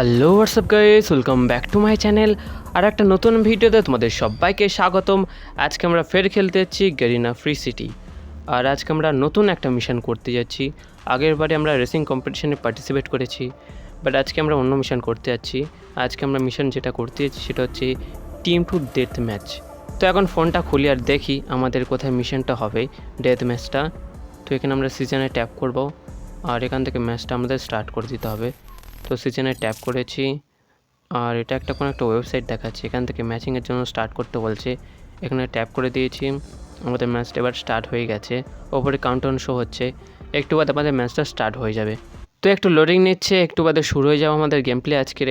Hello, WhatsApp guys? Welcome back to my channel. আর একটা নতুন ভিডিওতে তোমাদের সবাইকে স্বাগতম। আজকে আমরা ফের খেলতে যাচ্ছি গেরিনা ফ্রি সিটি। আর আজকে আমরা নতুন একটা মিশন করতে যাচ্ছি। আগের বারে আমরা রেসিং কম্পিটিশনে পার্টিসিপেট করেছি বাট আজকে আমরা অন্য মিশন করতে যাচ্ছি। আজকে আমরা মিশন যেটা করতে যাচ্ছি সেটা হচ্ছে টিম টু ডেথ ম্যাচ তো এখন ফোনটা খুলি আর দেখি আমাদের কোথায় মিশনটা হবে ডেথ ম্যাচটা তো এখানে আমরা সিজনে ট্যাপ করব। আর এখান থেকে ম্যাচটা আমাদের স্টার্ট করে দিতে হবে। তো সিজনে ট্যাপ করেছি। আর এটা একটা কোনো একটা ওয়েবসাইট দেখাচ্ছে, এখান থেকে ম্যাচিংয়ের জন্য স্টার্ট করতে বলছে। এখানে ট্যাপ করে দিয়েছি, আমাদের ম্যাচটা এবার স্টার্ট হয়ে গেছে। ওপরে কাউন্টন শো হচ্ছে, একটু বাদে আমাদের ম্যাচটা স্টার্ট হয়ে যাবে। তো একটু লোডিং নিচ্ছে, একটু বাদে শুরু হয়ে যাবে আমাদের গেম প্লে আজকের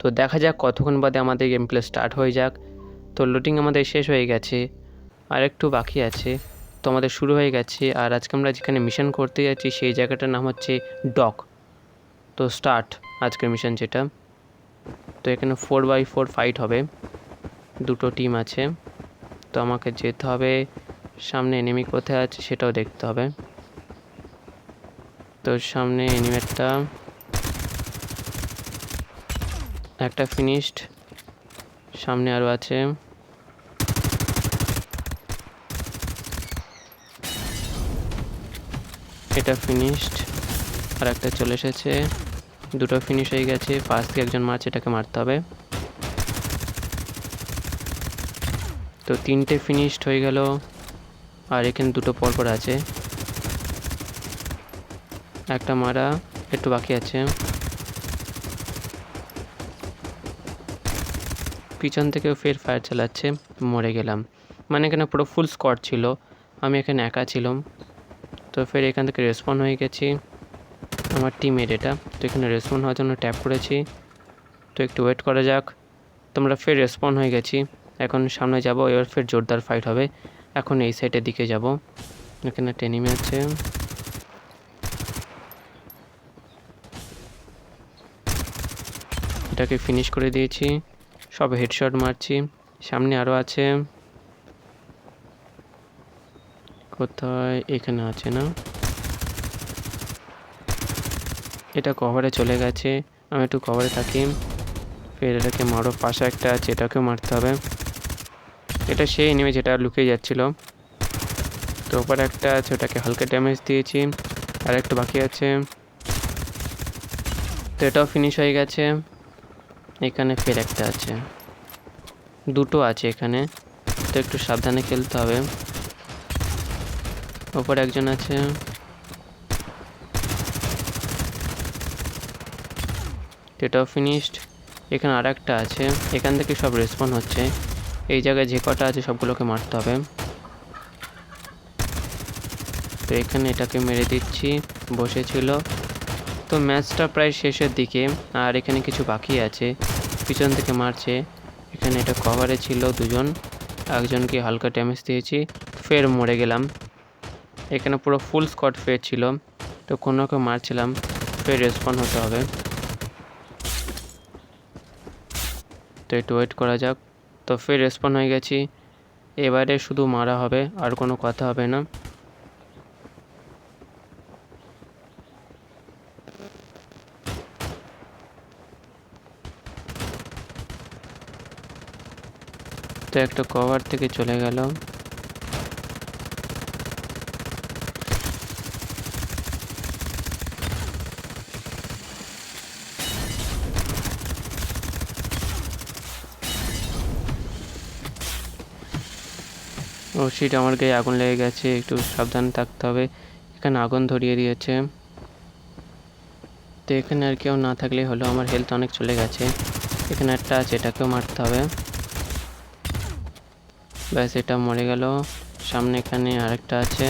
তো দেখা যাক কতক্ষণ বাদে আমাদের গেম প্লে স্টার্ট হয়ে যাক। তো লোডিং আমাদের শেষ হয়ে গেছে, আর একটু বাকি আছে। তো আমাদের শুরু হয়ে গেছে, আর আজকে আমরা যেখানে মিশন করতে যাচ্ছি, সেই জায়গাটার নাম হচ্ছে ডক তো স্টার্ট আজকের মিশন যেটা। তো এখানে ফোর বাই ফোর ফাইট হবে। দুটো টিম আছে। তো আমাকে যেতে হবে। সামনে এনিমি কোথায় আছে সেটাও দেখতে হবে। তো সামনে এনিমেটটা একটা। ফিনিশড সামনে আরও আছে। এটা ফিনিশড আর একটা চলে এসেছে। দুটো ফিনিশ হয়ে গেছে। ফার্স্ট একজন মারছে, এটাকে মারতে হবে। তো তিনটে ফিনিশড হয়ে গেল। আর এখানে দুটো পরপর আছে। একটা মারা, একটু বাকি আছে। পিছন থেকেও ফের ফায়ার চালাচ্ছে, মরে গেলাম। মানে এখানে পুরো ফুল স্কোয়াড ছিল। আমি এখানে একা ছিলাম। তো ফের এখান থেকে রেসপন্ড হয়ে গেছি। আমার টিমের এটা। তো এখানে রেসপন্ড হওয়ার জন্য ট্যাপ করেছি। তো একটু ওয়েট করা যাক। তোমরা ফের রেসপন্ড হয়ে গেছি। এখন সামনে যাব, এবার ফের জোরদার ফাইট হবে। এখন এই সাইডের দিকে যাব। এখানে enemy আছে। এটাকে ফিনিশ করে দিয়েছি। সব হেডশট মারছি। সামনে আরও আছে। কোথায়? এখানে আছে না? এটা কভারে চলে গেছে। আমি একটু কভারে থাকি। ফের এটাকে মারো। পাশে একটা আছে, এটাকেও মারতে হবে। এটা সেই নেমে যেটা লুকিয়ে যাচ্ছিল। তো ওপরে একটা আছে, ওটাকে হালকা ড্যামেজ দিয়েছি। আর একটু বাকি আছে। তো এটাও ফিনিশ হয়ে গেছে। এখানে ফের একটা আছে। দুটো আছে এখানে। তো একটু সাবধানে খেলতে হবে। ওপরে একজন আছে। এটাও ফিনিশড এখানে আর একটা আছে, এখান থেকে সব রেসপন্ড হচ্ছে। এই জায়গায় যে কটা আছে সবগুলোকে মারতে হবে। তো এখানে এটাকে মেরে দিচ্ছি, বসেছিল। তো ম্যাচটা প্রায় শেষের দিকে, আর এখানে কিছু বাকি আছে। পিছন থেকে মারছে, এখানে এটা কভারে ছিল দুজন। একজনকে হালকা ড্যামেজ দিয়েছি, ফের মরে গেলাম। এখানে পুরো ফুল স্কট ফের ছিল, তো কোনোকে মারছিলাম, ফের রেসপন্ড হতে হবে। তো একটু ওয়েট করা যাক। তো ফের রেসপন্ড হয়ে গেছি। এবারে শুধু মারা হবে, আর কোনো কথা হবে না। তো একটা কভার থেকে চলে গেল ও শিট আমার গায়ে আগুন লেগে গেছে, একটু সাবধানে থাকতে হবে। এখানে আগুন ধরিয়ে দিয়েছে। তো এখানে আর কেউ না থাকলে হলো আমার হেলথ অনেক চলে গেছে। এখানে একটা আছে, এটাকেও মারতে হবে। ব্যাস, এটা মরে গেল। সামনে এখানে আরেকটা আছে।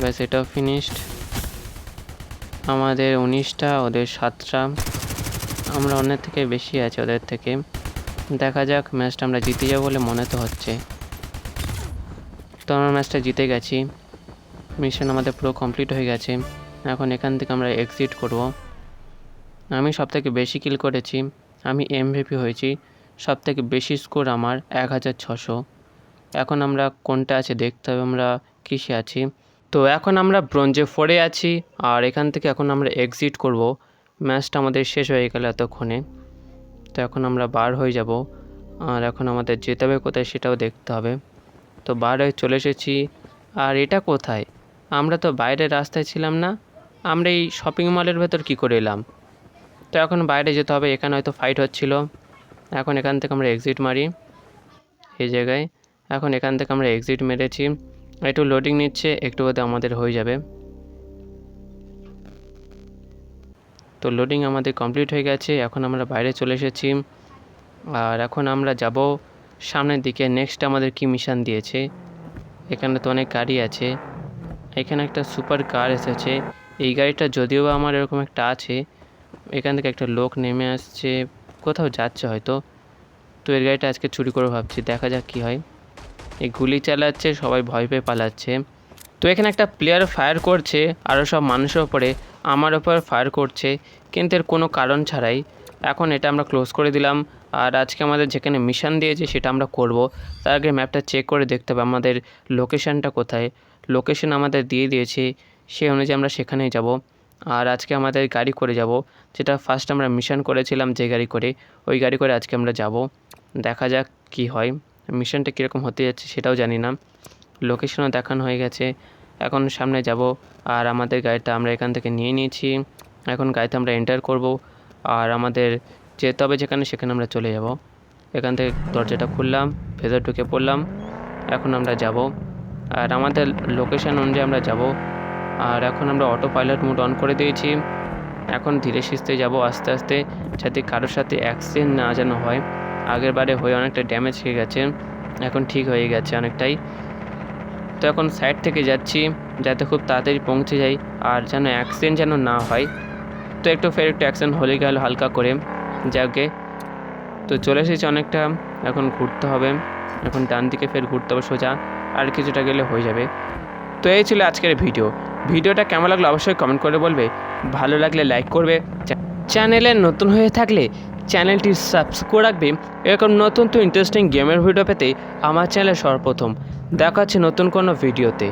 ব্যাস, এটাও ফিনিশড আমাদের উনিশটা, ওদের সাতটা। আমরা অন্যের থেকে বেশি আছে ওদের থেকে। দেখা যাক, ম্যাচটা আমরা জিতে যাব বলে মনে তো হচ্ছে। তো আমরা ম্যাচটা জিতে গেছি। মিশন আমাদের পুরো কমপ্লিট হয়ে গেছে। এখন এখান থেকে আমরা এক্সিট করব। আমি সব থেকে বেশি কিল করেছি। আমি এমভিপি হয়েছি। সব থেকে বেশি স্কোর আমার এক হাজার ছশো এখন আমরা কোনটা আছে দেখতে হবে, আমরা কিসে আছি? তো এখন আমরা ব্রোঞ্জে ফোরে আছি। আর এখান থেকে এখন আমরা এক্সিট করব। ম্যাচটা আমাদের শেষ হয়ে গেল এতক্ষণে। তো এখন আমরা বার হয়ে যাব। আর এখন আমাদের যেতে হবে কোথায় সেটাও দেখতে হবে। তো বার হয়ে চলে এসেছি। আর এটা কোথায়? আমরা তো বাইরের রাস্তায় ছিলাম না। আমরা এই শপিং মলের ভেতর কী করে এলাম? তো এখন বাইরে যেতে হবে। এখানে হয়তো ফাইট হচ্ছিল। এখন এখান থেকে আমরা এক্সিট মারি। এই জায়গায়। এখন এখান থেকে আমরা এক্সিট মেরেছি। একটু লোডিং নিচ্ছে, একটু বাদে আমাদের হয়ে যাবে। তো লোডিং আমাদের কমপ্লিট হয়ে গেছে, এখন আমরা বাইরে চলে এসেছি। আর এখন আমরা যাব সামনের দিকে নেক্সট আমাদের কি মিশন দিয়েছে? এখানে তো অনেক গাড়ি আছে। এখানে একটা সুপার কার এসেছে। এই গাড়িটা যদিও বা আমার এরকম একটা আছে, এখান থেকে একটা লোক নেমে আসছে, কোথাও যাচ্ছে হয়তো। তো এর গাড়িটা আজকে চুরি করে ভাবছি, দেখা যাক কী হয়। এই গুলি চালাচ্ছে, সবাই ভয় পেয়ে পালাচ্ছে। তো এখানে একটা প্লেয়ার ফায়ার করছে আরও সব মানুষের ওপরে আমার ওপর ফায়ার করছে, কিন্তু এর কোনো কারণ ছাড়াই। এখন এটা আমরা ক্লোজ করে দিলাম, আর আজকে আমাদের যেখানে মিশন দিয়েছে সেটা আমরা করব। তার আগে ম্যাপটা চেক করে দেখতে হবে আমাদের লোকেশানটা কোথায়। লোকেশন আমাদের দিয়ে দিয়েছে সেই অনুযায়ী আমরা সেখানেই যাব। আর আজকে আমাদের গাড়ি করে যাব, যেটা ফার্স্ট আমরা মিশন করেছিলাম যে গাড়ি করে, ওই গাড়ি করে আজকে আমরা যাব। দেখা যাক কি হয়। মিশনটা কীরকম হতে যাচ্ছে সেটাও জানি না। লোকেশনও দেখানো হয়ে গেছে। এখন সামনে যাব। আর আমাদের গাড়িটা আমরা এখান থেকে নিয়ে নিয়েছি। এখন গাড়িতে আমরা এন্টার করব। আর আমাদের যেতে হবে যেখানে সেখানে আমরা চলে যাব। এখান থেকে দরজাটা খুললাম, ভেতর ঢুকে পড়লাম। এখন আমরা যাব। আর আমাদের লোকেশন অনুযায়ী আমরা যাব। আর এখন আমরা অটো পাইলট মোড অন করে দিয়েছি। এখন ধীরে সুস্থে যাব আস্তে আস্তে, যাতে কারোর সাথে অ্যাক্সিডেন্ট না যেন হয়। আগের বারে হয়ে অনেকটা ড্যামেজ হয়ে গেছে। এখন ঠিক হয়ে গেছে অনেকটাই। তো এখন সাইড থেকে যাচ্ছি, যাতে খুব তাড়াতাড়ি পৌঁছে যাই, আর যেন অ্যাক্সিডেন্ট যেন না হয়। তো একটু ফের একটু অ্যাক্সিডেন্ট হলে গেল হালকা করে। যাকে, তো চলে এসেছি অনেকটা, এখন ঘুরতে হবে। এখন ডান দিকে ফের ঘুরতে হবে সোজা, আর কিছুটা গেলে হয়ে যাবে। তো এই ছিল আজকের ভিডিও ভিডিওটা কেমন লাগল অবশ্যই কমেন্ট করে বলবে। ভালো লাগলে লাইক করবে। চ্যানেলে নতুন হয়ে থাকলে চ্যানেলটি সাবস্ক্রাইব করে রাখবে। এরকম নতুন তো ইন্টারেস্টিং গেমের ভিডিও পেতে আমার চ্যানেলে সর্বপ্রথম। দেখা হচ্ছে নতুন কোনো ভিডিওতে